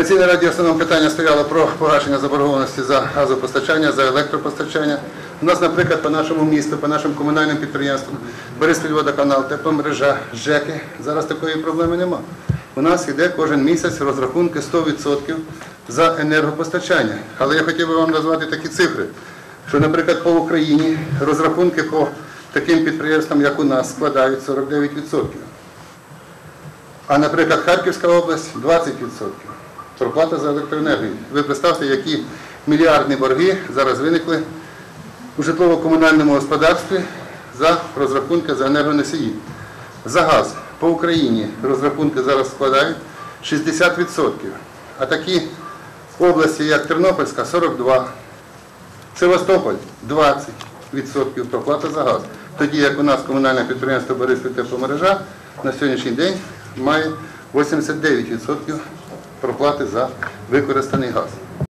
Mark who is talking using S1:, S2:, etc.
S1: На цій нараді основним питання стояло про погашення заборгованості за газопостачання, за електропостачання. У нас, наприклад, по нашому місту, по нашим комунальним підприємствам, Бориспільводоканал, тепломережа, ЖЕКи, зараз такої проблеми нема. У нас йде кожен місяць розрахунки 100% за енергопостачання. Але я хотів би вам назвати такі цифри, що, наприклад, по Україні розрахунки по таким підприємствам, як у нас, складають 49%. А, наприклад, Харківська область 20%. Проплата за електроенергію. Ви представте, які мільярдні борги зараз виникли у житлово-комунальному господарстві за розрахунки за енергоносії. За газ по Україні розрахунки зараз складають 60%. А такі області, як Тернопільська, 42%. Севастополь 20% проплата за газ. Тоді як у нас комунальне підприємство Бориспіль тепломережа на сьогоднішній день має 89% проплати за використаний газ.